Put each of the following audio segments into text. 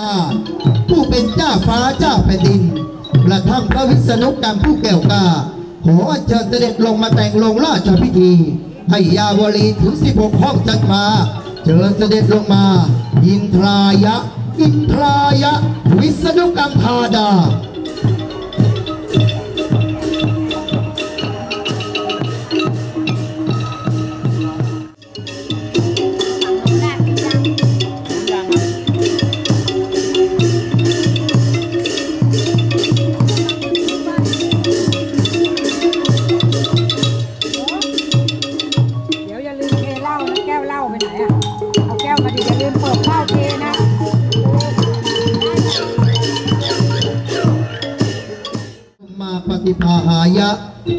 ลาผู้เป็นเจ้าฟ้าเจ้าแผ่นดินกระทั่งพระวิษณุกรรมผู้แก้วกาขอเชิญเสด็จลงมาแต่งลงราชพิธี ให้ยาวลีถึงสิบห้องจัดมา เชิญเสด็จลงมา อินทรายะ อินทรายะ วิษณุกรรมธาดา มาปฏิภาหายะ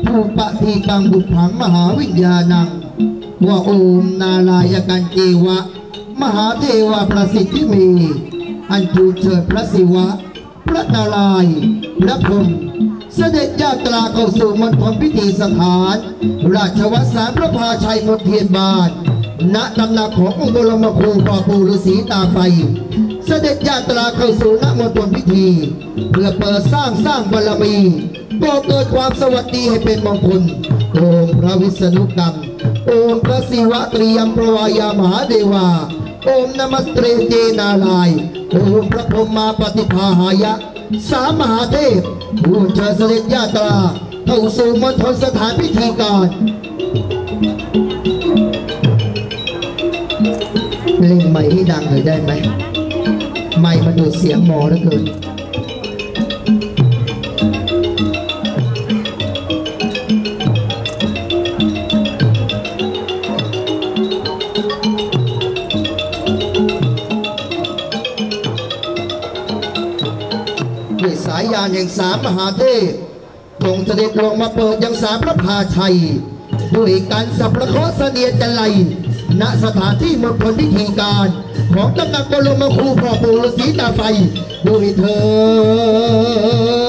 ภูปะทีกังบุตถังมหาวิญญาณังว่าโอมนาลายกันเจวะ มหาเทวะประสิทธิมี อันทูเชิญพระศิวะ พระนารายณ์พระพรหมเสด็จญาตราเข้าสู่มณฑลพิธีสถาน ราชวัตรสารพระพาชัยมณเทียนบาน ณตำหนักขององค์บรมครูปอปู่ฤาษีตาไฟ เสด็จญาตราเข้าสู่ณมณฑลพิธี เพื่อเปิดสร้างสร้างบารมีก่อเกิดความสวัสดีให้เป็นมงคลโอมพระวิษณุกรรมโอมพระศิวะตรียมประวายามหาเดวาโอมนมัสเตรเจนาลายณ์โอมพระพรหมาปฏิภาหายะ สามมหาเทพผู้เชิญเสด็จญาตราเข้าสู่มณฑลสถานพิธีการ ไหมไม้มันดูดเสียงหมอเหลือเกินด้วยสายยานแห่งสามมหาเทพทรงเสด็จลงมาเปิดยังสามพระพาชัย ด้วยการสับระเคราะเสนียจันไลณสถานที่มณฑลพิธีการ ของตำหนักบรมครูพ่อปู่ฤาษีตาไฟด้วยเธอ